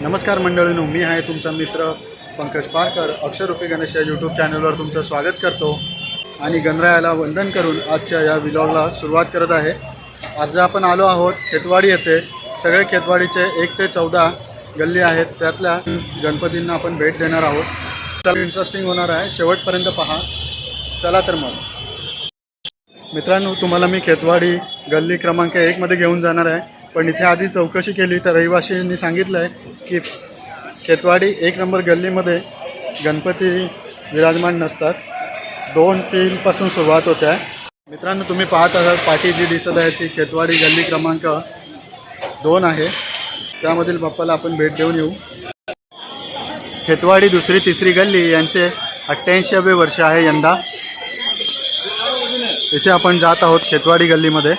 नमस्कार मंडळीनो मी आहे तुमचा मित्र पंकज पारकर. अक्षररूपी गणेश या यूट्यूब चॅनलवर तुमचं स्वागत करतो. आणि गणरायाला वंदन करून आजच्या या विलॉगला सुरुवात करत आहे. आज आपण आलो आहोत खेतवाडी येथे. सगळे खेतवाडीचे एक ते चौदा गल्ली आहेत. त्यातल्या गणपतींना आपण भेट देणार आहोत. चला इंटरेस्टिंग होणार आहे. शेवटपर्यंत पहा. चला तर मग. मित्रांनो तुम्हाला मी खेतवाडी गल्ली क्रमांक एकमध्ये घेऊन जाणार आहे. पण इथे आधी चौकशी केली तर रहिवाशींनी सांगितलं आहे की खेतवाडी एक नंबर गल्लीमध्ये गणपती विराजमान नसतात. दोन तीनपासून सुरुवात होते. आहे मित्रांनो तुम्ही पाहत आहात पाठी जी दिसत आहे ती खेतवाडी गल्ली क्रमांक दोन आहे. त्यामधील बाप्पाला आपण भेट देऊन येऊ. खेतवाडी दुसरी तिसरी गल्ली यांचे अठ्ठ्याऐंशीवे वर्ष आहे यंदा. इथे आपण जात आहोत खेतवाडी गल्लीमध्ये.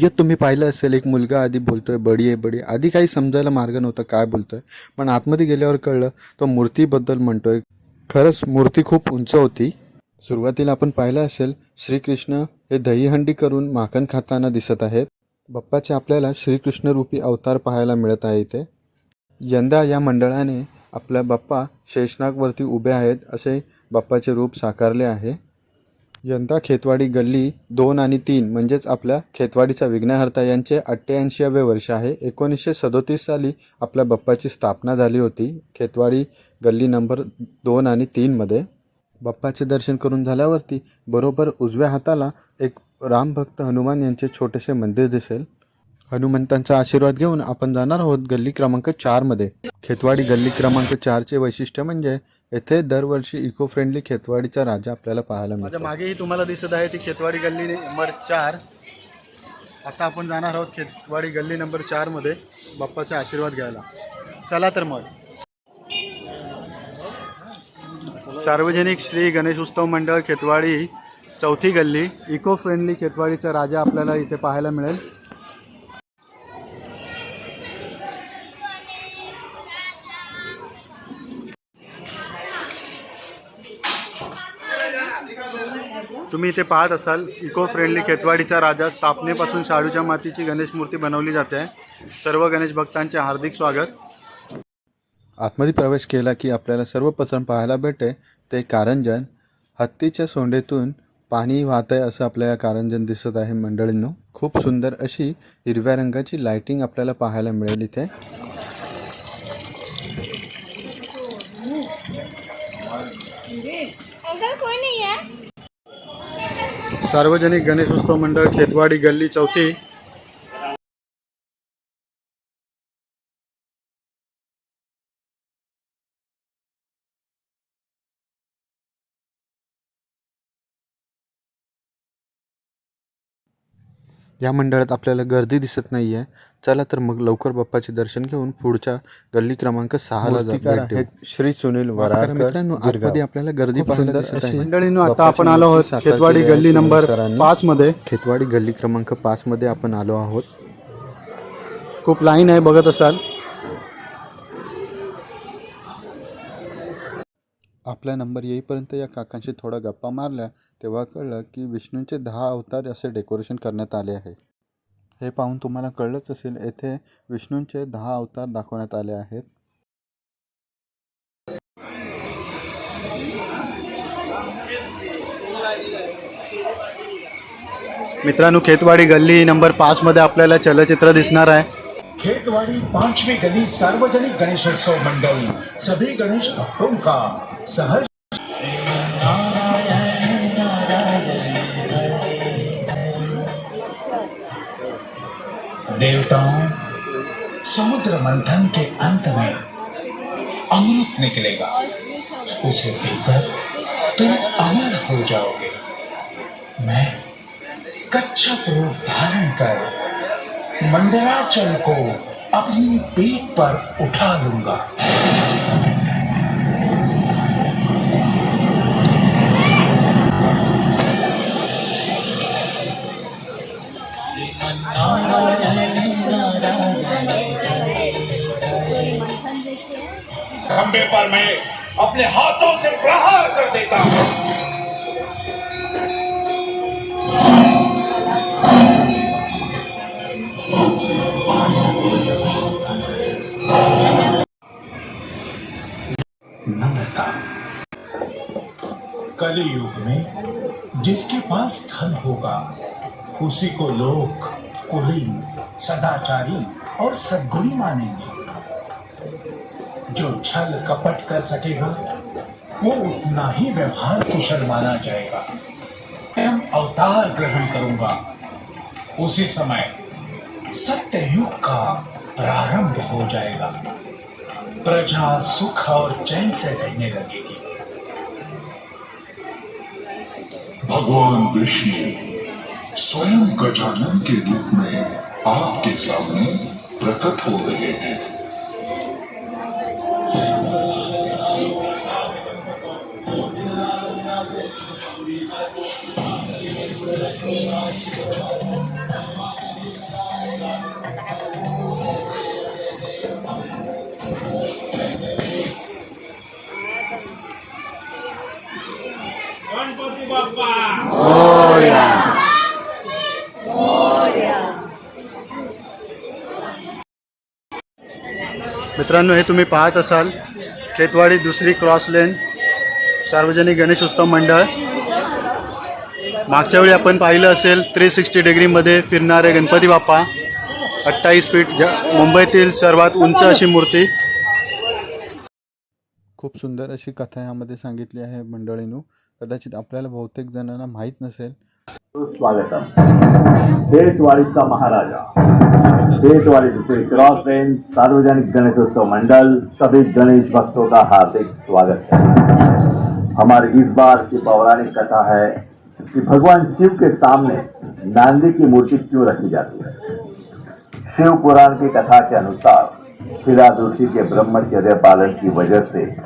व्हिडिओत तुम्ही पाहिलं असेल एक मुलगा आधी बोलतोय बडी आहे बडी आधी काही समजायला मार्ग नव्हता काय बोलतोय. पण आतमध्ये गेल्यावर कळलं तो मूर्तीबद्दल म्हणतोय. खरंच मूर्ती खूप उंच होती. सुरुवातीला आपण पाहिलं असेल श्रीकृष्ण हे दहीहंडी करून माखन खाताना दिसत आहेत. बाप्पाचे आपल्याला श्रीकृष्णरूपी अवतार पाहायला मिळत आहे इथे. यंदा या मंडळाने आपल्या बाप्पा शेषनागवरती उभे आहेत असे बाप्पाचे रूप साकारले आहे. यंदा खेतवाडी गल्ली दोन आणि तीन म्हणजेच आपल्या खेतवाडीचा विघ्नहर्ता यांचे अठ्ठ्याऐंशीवे वर्ष आहे. एकोणीसशे सदोतीस साली आपल्या बाप्पाची स्थापना झाली होती खेतवाडी गल्ली नंबर दोन आणि तीनमध्ये बाप्पाचे दर्शन करून झाल्यावरती बरोबर उजव्या हाताला एक रामभक्त हनुमान यांचे छोटेसे मंदिर दिसेल. हनुमंतांचा आशीर्वाद घेऊन आपण जाणार आहोत गल्ली क्रमांक चारमध्ये खेतवाडी गल्ली क्रमांक चारचे वैशिष्ट्य म्हणजे येथे दरवर्षी इको फ्रेंडली खेतवाडीचा राजा आपल्याला पाहायला माझ्या मिळतो. मागेही तुम्हाला दिसत आहे ती खेतवाडी गल्ली नंबर चार. आता आपण जाणार आहोत खेतवाडी गल्ली नंबर चारमध्ये बाप्पाचा आशीर्वाद घ्यायला. चला तर मग. सार्वजनिक श्री गणेश उत्सव मंडळ खेतवाडी चौथी गल्ली इको फ्रेंडली खेतवाडीचा राजा आपल्याला इथे पाहायला मिळेल. तुम्ही इथे पाहत असाल इको फ्रेंडली खेतवाडीचा राजा स्थापनेपासून शाडूच्या मातीची गणेश मूर्ती बनवली जाते. आहे सर्व गणेश भक्तांचे हार्दिक स्वागत. आतमध्ये प्रवेश केला की आपल्याला सर्वप्रथम पाहायला भेटे ते कारंजन. हत्तीच्या सोंडेतून पाणी वाहत आहे असं आपल्याला कारंजन दिसत आहे मंडळींनो. खूप सुंदर अशी हिरव्या रंगाची लाइटिंग आपल्याला पाहायला मिळेल इथे. अंकल कोई नहीं है? सार्वजनिक गणेशोत्सव मंडळ खेतवाडी गल्ली चौथी या मंडळात आपल्याला गर्दी दिसत नाही आहे चला तर मग लवकर बाप्पाचे दर्शन घेऊन पुढच्या गल्ली क्रमांक सहाला देऊ. आहेत श्री सुनील मित्रांनो आतमध्ये आपल्याला गर्दी मंडळींनो आता आपण आलो आहोत खेतवाडी गल्ली नंबर. पाच मध्ये. खेतवाडी गल्ली क्रमांक पाच मध्ये आपण आलो आहोत. खूप लाईन आहे बघत असाल. आपला नंबर येईपर्यंत या काकांशी थोडा गप्पा मारल्या तेव्हा कळलं की विष्णूंचे दहा अवतार असे डेकोरेशन करण्यात आले आहे. हे पाहून तुम्हाला कळलंच असेल येथे विष्णूंचे दहा अवतार दाखवण्यात आले आहेत. मित्रांनो खेतवाडी गल्ली नंबर पाच मध्ये आपल्याला चलचित्र दिसणार आहे. खेतवाड़ी पांचवी गली सार्वजनिक गणेशोत्सव मंडल सभी गणेश भक्तों का? सहर्ष देवताओं, समुद्र मंथन के अंत में अमृत निकलेगा। उसे पीकर तुम अमर हो जाओगे। मैं कच्छप रूप धारण कर मंदराचल को अपनी पीठ पर उठा लूँगा। खंबे पर मैं अपने हाथों से प्रहार कर देता हूँ। नम्रता कलि युग में जिसके पास धन होगा, उसी को लोग कुलीन, सदाचारी और सदगुणी मानेंगे। जो छल कपट कर सकेगा, वो उतना ही व्यवहार कुशल माना जाएगा। मैं अवतार ग्रहण करूँगा। उसी समय सत्य युग का प्रारंभ हो जाएगा। प्रजा सुख और चैन से रहने लगेगी। भगवान विष्णु स्वयं गजानन के रूप में आपके सामने प्रकट हो रहे हैं। मित्रांनो हे तुम्ही पाहत असाल खेतवाडी दुसरी क्रॉस लेन सार्वजनिक गणेश उत्सव मंडळ. मागच्या वेळी आपण पाहिलं असेल थ्री सिक्स्टी डिग्रीमध्ये फिरणारे गणपती बाप्पा अठ्ठावीस फीट मुंबईतील सर्वात उंच अशी मूर्ती. खूप सुंदर अशी कथा यामध्ये सांगितली आहे मंडळींनो. कदाचित आपल्याला बहुतेक जणांना माहीत नसेल. स्वागतम. देशवाड़ीचा महाराजा. देशवाड़ी दूसरी क्रॉस रेंज सार्वजनिक गणेशोत्सव मंडल सभी गणेश भक्तों का हार्दिक स्वागत. है हमारी इस बार की पौराणिक कथा है. कि भगवान शिव के सामने नांदी की मूर्ति क्यों रखी जाती है? शिव पुराण की कथा के अनुसार शिला ऋषि के ब्रह्मचर्य पालन की वजह से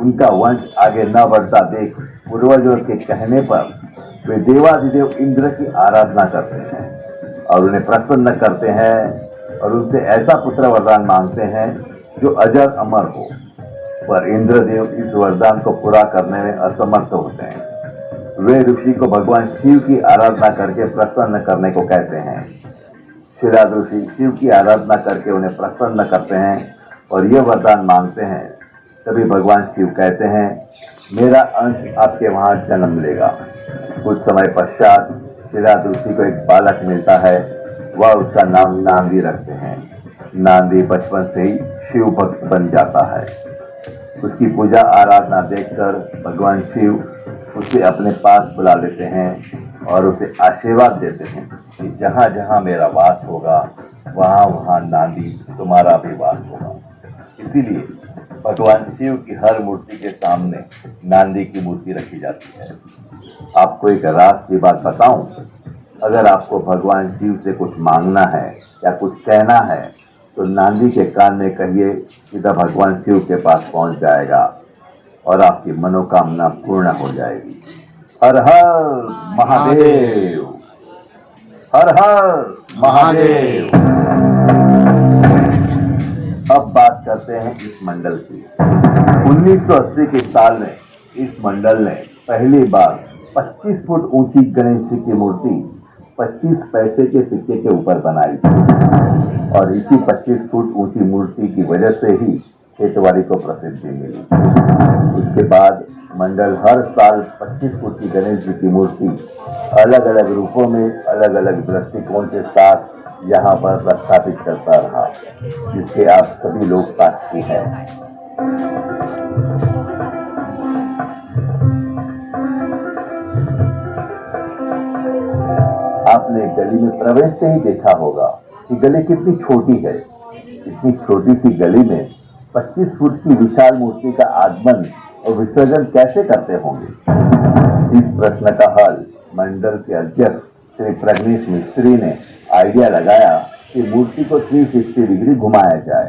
उनका वंश आगे न बढ़ता देख पूर्वजों के कहने पर वे देवाधिदेव इंद्र की आराधना करते हैं और उन्हें प्रसन्न करते हैं और उनसे ऐसा पुत्र वरदान मांगते हैं जो अजर अमर हो। पर इंद्रदेव इस वरदान को पूरा करने में असमर्थ होते हैं। वे ऋषि को भगवान शिव की आराधना करके प्रसन्न करने को कहते हैं। शिला ऋषि शिव की आराधना करके उन्हें प्रसन्न करते हैं और यह वरदान मांगते हैं। तभी भगवान शिव कहते हैं, मेरा अंश आपके वहाँ जन्म लेगा। कुछ समय पश्चात शिला ऋषि को एक बालक मिलता है। वह उसका नाम नांदी रखते हैं। नांदी बचपन से ही शिव भक्त बन जाता है। उसकी पूजा आराधना देखकर भगवान शिव उसे अपने पास बुला लेते हैं और उसे आशीर्वाद देते हैं कि जहाँ जहाँ मेरा वास होगा, वहाँ वहाँ नांदी तुम्हारा भी वास होगा। इसीलिए भगवान शिव की हर मूर्ति के सामने नांदी की मूर्ति रखी जाती है। आपको एक रास की बात बताऊँ? अगर आपको भगवान शिव से कुछ मांगना है या कुछ कहना है तो नांदी के कान में कहिए, सीधा भगवान शिव के पास पहुँच जाएगा। और आपकी मनोकामना पूर्ण हो जाएगी। हर हर महादेव। हर हर महादेव। अब बात करते हैं इस मंडल की। 1980 के साल में इस मंडल ने पहली बार 25 फुट ऊँची गणेश जी की मूर्ति 25 पैसे के सिक्के के ऊपर बनाई थी। और इसी 25 फुट ऊँची मूर्ति की वजह से ही खेतवाड़ी को प्रसिद्धि मिली। उसके बाद मंडल हर साल 25 फुट की गणेश जी की मूर्ति अलग अलग रूपों में अलग अलग दृष्टिकोण के साथ यहाँ पर प्रस्थापित करता रहा जिसके आप सभी लोग साक्षी हैं। आपने गली में प्रवेश से ही देखा होगा कि गली कितनी छोटी है। इतनी छोटी सी गली में 25 फुट की विशाल मूर्ति का आगमन और विसर्जन कैसे करते होंगे? इस प्रश्न का हल मंडल के अध्यक्ष श्री प्रगनीश मिस्त्री ने आइडिया लगाया कि मूर्ति को 360 डिग्री घुमाया जाए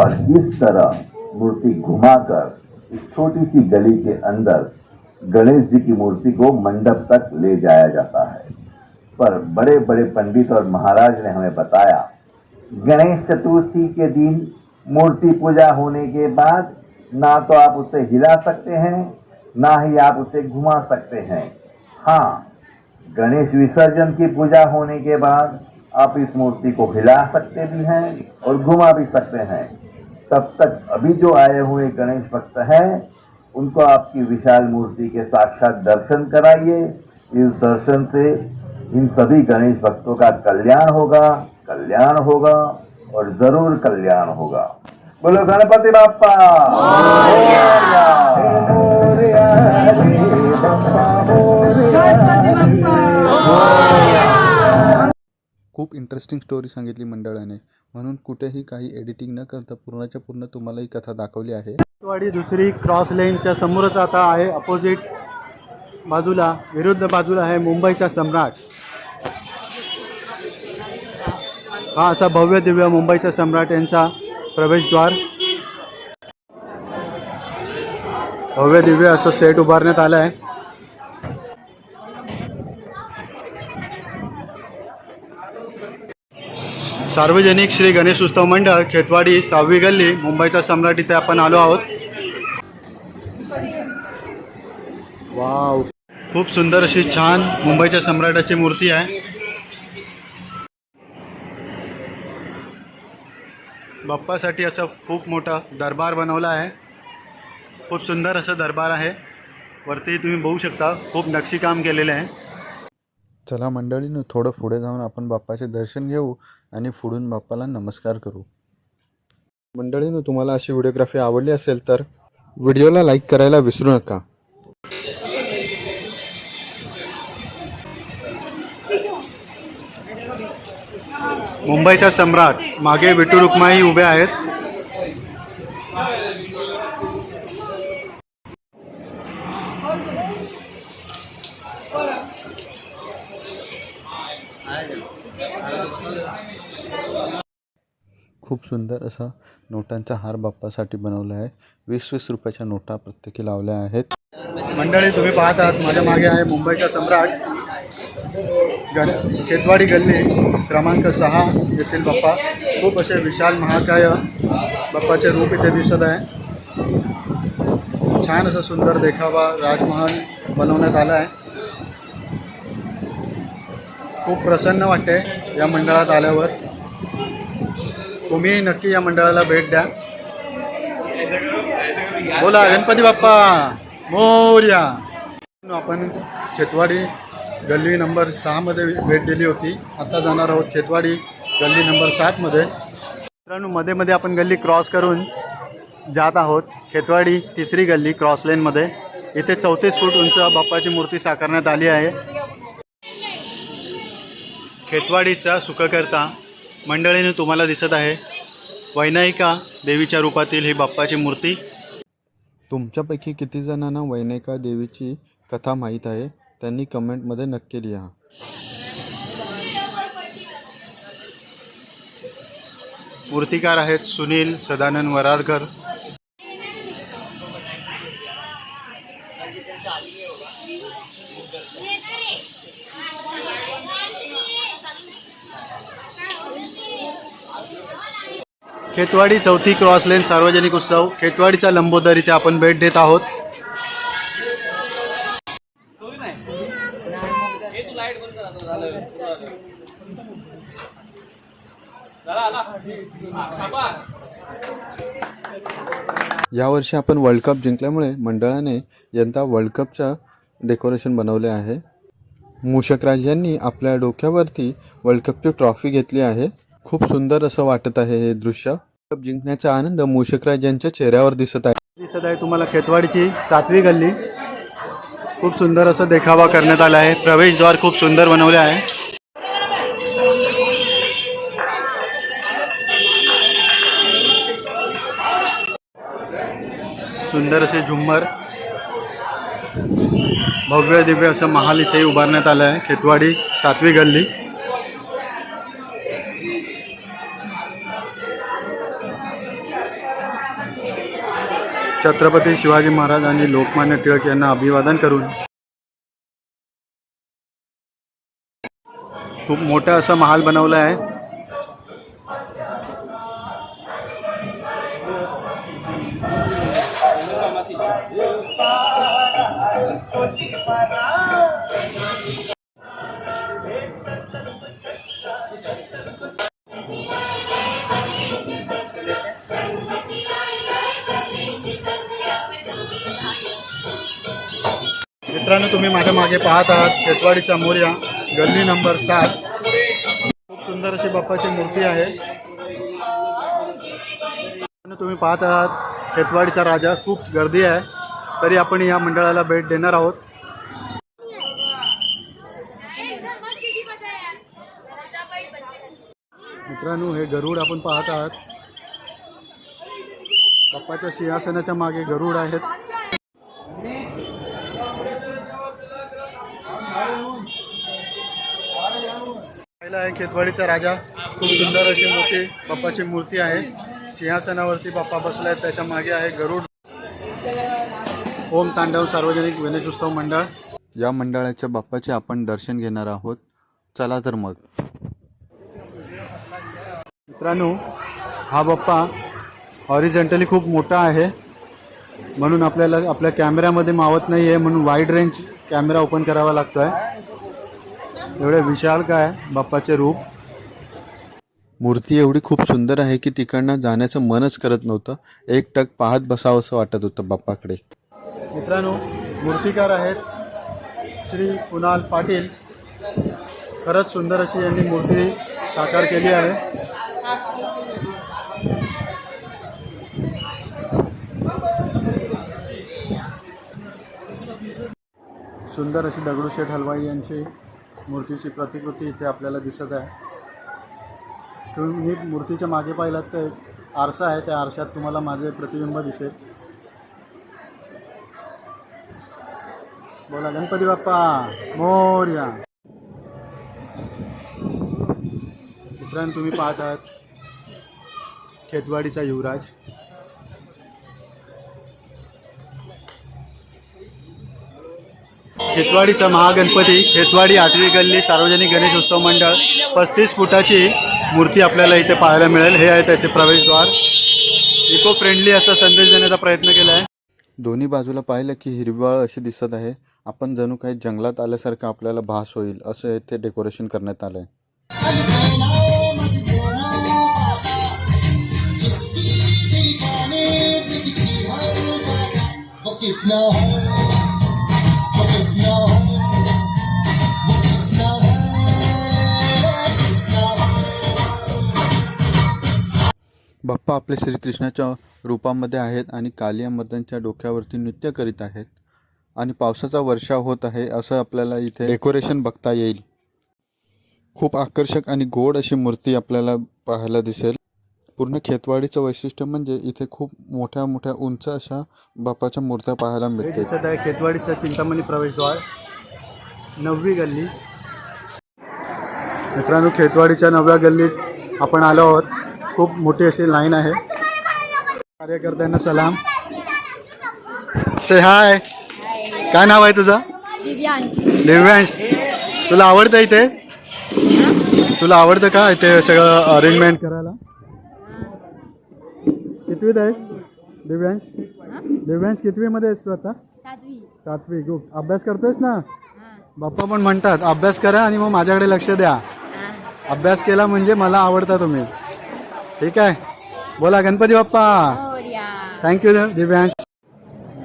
और इस तरह मूर्ति घुमाकर इस छोटी सी गली के अंदर गणेश जी की मूर्ति को मंडप तक ले जाया जाता है। पर बड़े बड़े पंडित और महाराज ने हमें बताया, गणेश चतुर्थी के दिन मूर्ति पूजा होने के बाद ना तो आप उसे हिला सकते हैं, ना ही आप उसे घुमा सकते हैं। हाँ गणेश विसर्जन की पूजा होने के बाद आप इस मूर्ति को हिला सकते भी हैं और घुमा भी सकते हैं। तब तक अभी जो आए हुए गणेश भक्त हैं, उनको आपकी विशाल मूर्ति के साक्षात दर्शन कराइए। इस दर्शन से इन सभी गणेश भक्तों का कल्याण होगा कल्याण होगा। और जरूर कल्याण होगा। बोलो गणपति बाप्पा। मोरया। खूप इंटरेस्टिंग स्टोरी सांगितली मंडळाने. म्हणून कुठेही काही एडिटिंग न करता पूर्णच्या पूर्ण तुम्हाला ही कथा दाखवली आहे. वाडी दुसरी क्रॉस लेनच्या समोरच आता आहे अपोजिट बाजूला विरुद्ध बाजूला आहे मुंबईचा सम्राट. हा असा भव्य दिव्य मुंबईचा सम्राट यांचा प्रवेशद्वार. भव्य दिव्य असं सेट उभारण्यात आलं आहे. सार्वजनिक श्री गणेश उत्सव मंडळ खेतवाडी सहावी गल्ली मुंबईचा सम्राट इथे आपण आलो आहोत. वाव. खूप सुंदर अशी छान मुंबईच्या सम्राटाची मूर्ती आहे. बाप्पासाठी असं खूप मोठा दरबार बनवला आहे. खूप सुंदर असं दरबार आहे. वरती तुम्ही बघू शकता खूप नक्षीकाम केलेलं आहे. चला मंडळीनं थोडं पुढे जाऊन आपण बाप्पाचे दर्शन घेऊ आणि पुढून बाप्पाला नमस्कार करू. मंडळीनं तुम्हाला अशी व्हिडिओग्राफी आवडली असेल तर व्हिडिओला लाईक करायला विसरू नका. मुंबईचा सम्राट मागे विठू रुक्माई उभे आहेत. खूप सुंदर असा नोटांचा हार बाप्पासाठी बनवला आहे. वीस वीस रुपयाच्या नोटा प्रत्येकी लावल्या आहेत. मंडळी तुम्ही पाहत आहात माझ्या मागे आहे मुंबईचा सम्राट. गण खेतवाडी गल्ली क्रमांक सहा येथील बाप्पा. खूप असे विशाल महाकाय बाप्पाचे रूप इथे दिसत आहे. छान असं सुंदर देखावा राजमहल बनवण्यात आला आहे. खूप प्रसन्न वाटते या मंडळात आल्यावर. तुम्ही नक्की या मंडळाला भेट द्या. बोला गणपती बाप्पा मोर्या. आपण खेतवाडी गल्ली नंबर सहामध्ये भेट दिली होती. आता जाणार आहोत खेतवाडी गल्ली नंबर सातमध्ये. मित्रांनो मध्ये मध्ये आपण गल्ली क्रॉस करून जात आहोत. खेतवाडी तिसरी गल्ली क्रॉस लेनमध्ये. इथे चौतीस फूट उंच बाप्पाची मूर्ती साकारण्यात आली आहे. खेतवाडीचा सुखकर्ता मंडळीने तुम्हाला दिसत आहे. वैनायिका देवीच्या रूपातील ही बाप्पाची मूर्ती. तुमच्यापैकी किती जणांना वैनायिका देवीची कथा माहीत आहे? त्यांनी कमेंटमध्ये नक्की लिहा. मूर्तिकार आहेत सुनील सदानंद वराडकर. खेतवाडी चौथी क्रॉस लेन सार्वजनिक उत्सव. खेतवाडीच्या लंबोदर इथे आपण भेट देत आहोत. वर्षी आपण वर्ल्ड कप जिंकल्यामुळे मंडळाने यंदा वर्ल्ड कपचं डेकोरेशन बनवले आहे. मूषकराज यांनी आपल्या डोक्यावरती वर्ल्ड कपची ट्रॉफी घेतली आहे. खूप सुंदर असं वाटत आहे हे दृश्य. कप जिंकण्याचा आनंद मूषकराज यांच्या चेहऱ्यावर दिसत आहे. दिसत आहे तुम्हाला खेतवाडीची सातवी गल्ली. खूप सुंदर असं देखावा करण्यात आला आहे. प्रवेशद्वार खूप सुंदर बनवले आहे. सुंदर असे झुंबर भव्य दिव्य असं महाल इथे उभारण्यात आलं आहे. खेतवाडी सातवी गल्ली. छत्रपती शिवाजी महाराज आणि लोकमान्य टिळक यांना अभिवादन करून खूप मोठा असा महाल बनवला आहे. मित्रांनो तुम्ही माझ्या मागे पाहत आहात खेतवाडीचा मोर्या गल्ली नंबर सात. खूप सुंदर अशी बाप्पाची मूर्ती आहे. मित्रांनो, तुम्ही पाहत आहात खेतवाडीचा राजा खूप गर्दी आहे. तरी आपण या मंडळाला भेट देणार आहोत. मित्रांनो हे गरुड आपण पाहत आहात. बाप्पाच्या सिंहासनाच्या मागे गरुड आहेत. पाहिला आहे. खेतवाडीचा राजा. खूप सुंदर अशी मोठी बाप्पाची मूर्ती आहे. सिंहासनावरती बाप्पा बसलाय. त्याच्यामागे आहे गरुड. ओम तांडव सार्वजनिक गणेश उत्सव मंडळ. या मंडळाच्या बाप्पाचे आपण दर्शन घेणार आहोत. चला तर मग. मित्रांनो हा बाप्पा हॉरिझेंटली खूप मोठा आहे. म्हणून आपल्याला आपल्या कॅमेऱ्यामध्ये मावत नाही आहे म्हणून वाईड रेंज कॅमेरा ओपन करावा लागतो आहे एवढे विशाल काय? बाप्पाचे रूप. मूर्ती एवढी खूप सुंदर आहे की तिकडनं जाण्याचं मनच करत नव्हतं. एक टक पाहत बसावं असं वाटत होतं बाप्पाकडे. मित्रांनो मूर्तिकार आहेत श्री कुणाल पाटील. खरंच सुंदर अशी यांनी मूर्ती साकार केली आहे. सुंदर अशी दगडूशेठ हलवाई यांची मूर्तीची प्रतिकृती इथे आपल्याला दिसत आहे. तुम्ही मूर्तीच्या मागे पाहिलात तर एक आरसा आहे. त्या आरशात तुम्हाला माझे प्रतिबिंब दिसेल. बोला गणपती बाप्पा. मोर्या. मित्रांनो तुम्ही पाहत आहात खेतवाडीचा युवराज. खेतवाडीचा महागणपती खेतवाडी आठवी गल्ली सार्वजनिक गणेश उत्सव मंडळ. पस्तीस फुटाची मूर्ती आपल्याला इथे पाहायला मिळेल. हे आहे त्याचे प्रवेशद्वार. इको फ्रेंडली असा संदेश देण्याचा प्रयत्न केला आहे. दोन्ही बाजूला पाहिलं की हिरवळ अशी दिसत आहे. आपण जणू काही जंगलात आल्यासारखं आपल्याला भास होईल असं येथे डेकोरेशन करण्यात आलं आहे बाप्पा आपले श्रीकृष्णाच्या रूपामध्ये आहेत आणि कालिया मर्दनच्या डोक्यावरती नृत्य करीत आहेत. आणि पावसाचा वर्षा होत आहे असं आपल्याला इथे डेकोरेशन बघता येईल. खूप आकर्षक आणि गोड अशी मूर्ती आपल्याला पाहायला दिसेल. पूर्ण खेतवाडीचं वैशिष्ट्य म्हणजे इथे खूप मोठ्या मोठ्या उंच अशा बाप्पाच्या मूर्त्या पाहायला दिसत आहे खेतवाडीचा चिंतामणी प्रवेशद्वार. नववी गल्ली. मित्रांनो खेतवाडीच्या नवव्या गल्लीत आपण आलो आहोत. खूप मोठी अशी लाईन आहे. कार्यकर्त्यांना सलाम. से हाय काय नाव आहे तुझं? दिव्यांश. दिव्यांश. तुला आवडतं इथे? तुला आवडतं का इथे सगळं अरेंजमेंट करायला? कितवीत आहेस दिव्यांश? दिव्यांश कितवीमध्ये आहेस तू आता? सातवी. सातवी. खूप अभ्यास करतोयस ना? बाप्पा पण म्हणतात अभ्यास करा आणि मग माझ्याकडे लक्ष द्या. अभ्यास केला म्हणजे मला आवडता तुम्ही. ठीक आहे. बोला गणपती बाप्पा. थँक्यू दिव्यांश.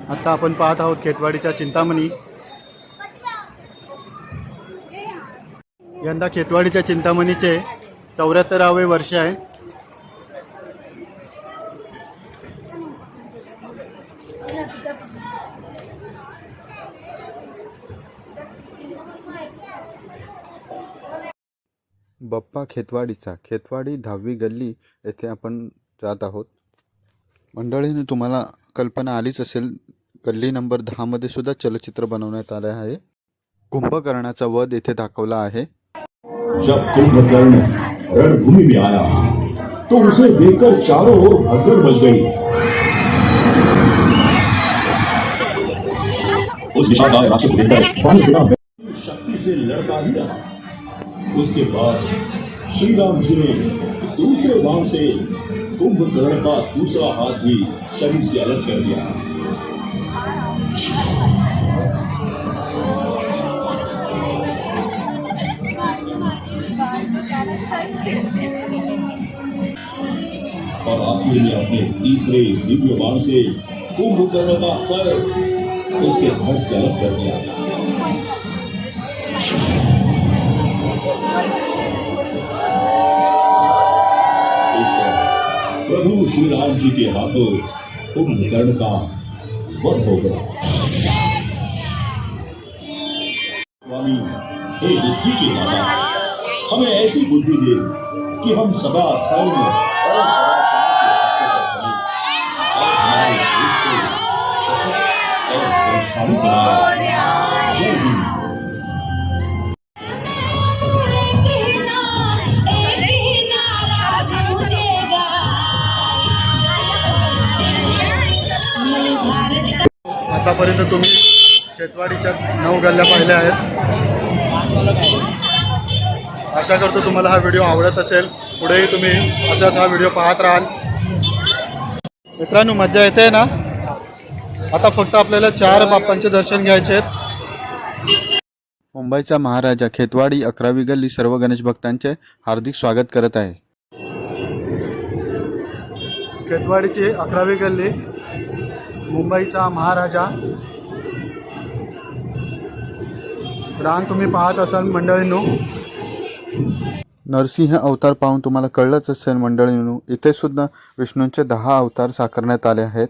आता आपण पाहत आहोत खेतवाडीच्या चिंतामणी. यंदा खेतवाडीच्या चिंतामणीचे चौऱ्याहत्तरावे वर्ष आहे. बाप्पा खेतवाडीचा. खेतवाडी दहावी गल्ली येथे आपण जात आहोत. मंडळीने तुम्हाला कल्पना आलीच असेल, गल्ली नंबर दहामध्ये सुद्धा चलचित्र बनवण्यात आले आहे. कुंभकर्णाचा वध येथे दाखवला आहे. जब कुंभकर्ण रणभूमि में आया तो उसे देखकर चारों ओर भगदड़ मच गई। उस राक्षस को देखकर पानी सेना शक्ति से लड़ता ही रहा। उसके बाद श्री राम जी ने दूसरे बाण से कुंभकर्ण का दूसरा हाथ भी शरीर से अलग कर दिया। और आखिर में अपने तीसरे दिव्य बाण से कुंभकर्ण का सर उसके घर से अलग कर दिया। श्री राम जी के हाथों कुंभकर्ण का वध हो गया। स्वामी हे बुद्धि के दाता हमें ऐसी बुद्धि दे कि हम सदा धर्म और सदाचार के रास्ते पर चलें और हमारे देश को सशक्त और बलशाली बनाएं आतापर्यंत तुम्ही शेतवाडीच्या नऊ गल्ल्या पाहिल्या आहेत. आशा करतो तुम्हाला हा व्हिडिओ आवडत असेल. पुढेही तुम्ही असाच हा व्हिडिओ पाहत राहाल. मित्रांनो मजा येते ना? आता फक्त आपल्याला चार बाप्पांचे दर्शन घ्यायचे आहेत. मुंबईचा महाराजा खेतवाडी अकरावी गल्ली सर्व गणेश भक्तांचे हार्दिक स्वागत करत आहे. खेतवाडीची अकरावी गल्ली. मुंबईचा महाराजा. रान तुम्ही पाहत असाल मंडळींनो. नरसिंह अवतार पाहून तुम्हाला कळलंच असेल मंडळींनो इथे सुद्धा विष्णूंचे दहा अवतार साकारण्यात आले आहेत.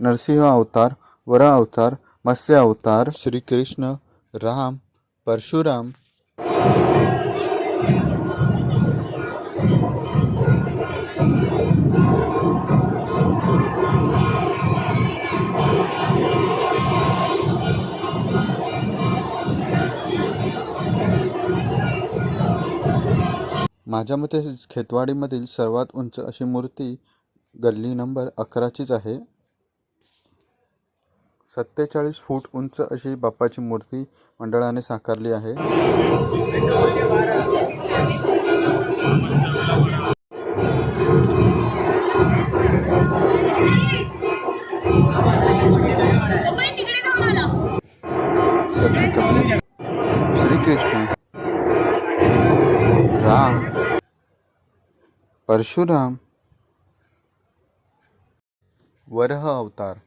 नरसिंह अवतार वर अवतार मत्स्य अवतार श्रीकृष्ण राम परशुराम माझ्या मते खेतवाडीमधील सर्वात उंच अशी मूर्ती गल्ली नंबर अकराचीच आहे. सत्तेचाळीस फूट उंच अशी बाप्पाची मूर्ती मंडळाने साकारली आहे. परशुराम. वरह अवतार.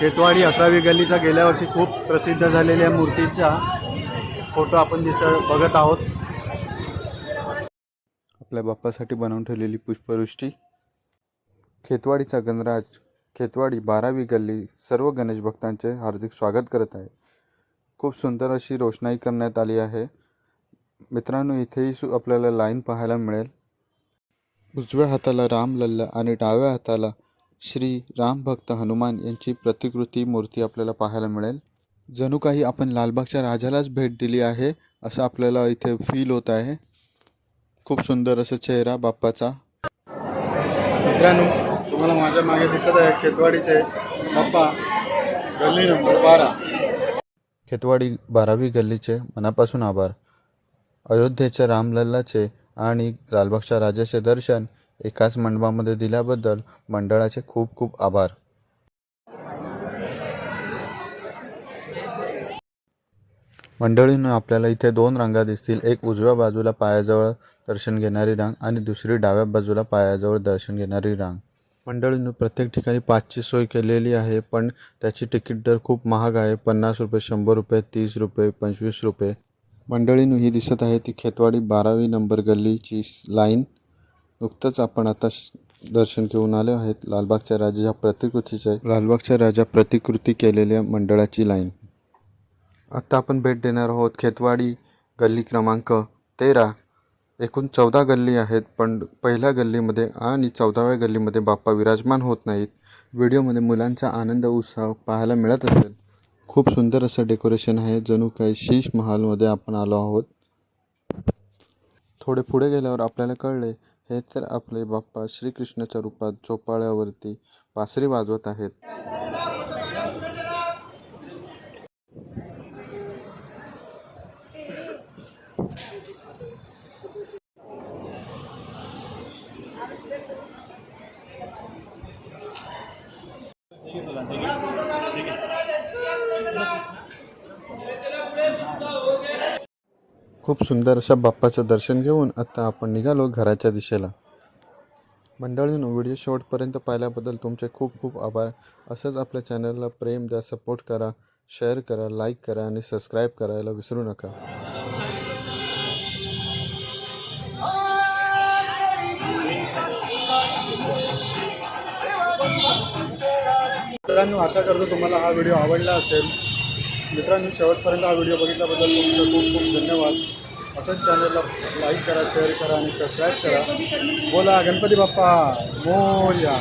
खेतवाडी अकरावी गल्लीचा गेल्या वर्षी खूप प्रसिद्ध झालेल्या मूर्तीचा फोटो आपण दिस बघत आहोत. आपल्या बाप्पासाठी बनवून ठेवलेली पुष्पवृष्टी. खेतवाडीचा गणराज खेतवाडी बारावी गल्ली सर्व गणेश भक्तांचे हार्दिक स्वागत करत आहे. खूप सुंदर अशी रोषणाई करण्यात आली आहे. मित्रांनो इथेही सु आपल्याला लाईन पाहायला मिळेल. उजव्या हाताला राम लल्ला आणि डाव्या हाताला श्री राम भक्त हनुमान यांची प्रतिकृती मूर्ती आपल्याला पाहायला मिळेल. जणू काही आपण लालबागच्या राजालाच भेट दिली आहे असं आपल्याला इथे फील होत आहे. खूप सुंदर असा चेहरा बाप्पाचा. मित्रांनो तुम्हाला माझ्या मागे दिसत आहे खेतवाडीचे बाप्पा गल्ली नंबर बारा. खेतवाडी बारावी गल्लीचे मनापासून आभार. अयोध्येच्या रामलल्लाचे आणि लालबागच्या राजाचे दर्शन एकाच मंडपामध्ये दिल्याबद्दल मंडळाचे खूप खूप आभार. मंडळीनं आपल्याला इथे दोन रांगा दिसतील. एक उजव्या बाजूला पायाजवळ दर्शन घेणारी रांग आणि दुसरी डाव्या बाजूला पायाजवळ दर्शन घेणारी रांग. मंडळीनं प्रत्येक ठिकाणी पाचची सोय केलेली आहे पण त्याची तिकीट दर खूप महाग आहे. पन्नास रुपये शंभर रुपये तीस रुपये पंचवीस रुपये. मंडळींनो ही दिसत आहे ती खेतवाडी बारावी नंबर गल्लीची लाईन. नुकतंच आपण आता दर्शन घेऊन आलो आहेत. लालबागच्या राजाच्या प्रतिकृतीचे लालबागच्या राजा प्रतिकृती केलेल्या मंडळाची लाईन. आत्ता आपण भेट देणार आहोत खेतवाडी गल्ली क्रमांक तेरा. एकूण चौदा गल्ली आहेत पण पहिल्या गल्लीमध्ये आणि चौदाव्या गल्लीमध्ये बाप्पा विराजमान होत नाहीत. व्हिडिओमध्ये मुलांचा आनंद उत्साह पाहायला मिळत असेल. खूप सुंदर असं डेकोरेशन आहे. जणू काही शीश महालमध्ये आपण आलो आहोत. थोडे पुढे गेल्यावर आपल्याला कळले हे तर आपले बाप्पा श्रीकृष्णाच्या रूपात चोपाळ्यावरती बासरी वाजवत आहेत. खूप सुंदर अशा बाप्पाचं दर्शन घेऊन आत्ता आपण निघालो घराच्या दिशेला. मंडळींनो व्हिडिओ शेवटपर्यंत पाहिल्याबद्दल तुमचे खूप खूप आभार. असंच आपल्या चॅनलला प्रेम द्या सपोर्ट करा शेअर करा लाईक करा आणि सबस्क्राईब करायला विसरू नका. मित्रांनो आशा करतो तुम्हाला हा व्हिडिओ आवडला असेल. मित्रांनो शेवटपर्यंत हा व्हिडिओ बघितल्याबद्दल तुमचं खूप खूप धन्यवाद. असंच चॅनलला लाईक करा शेअर करा आणि सबस्क्राईब करा. बोला गणपती बाप्पा. बोला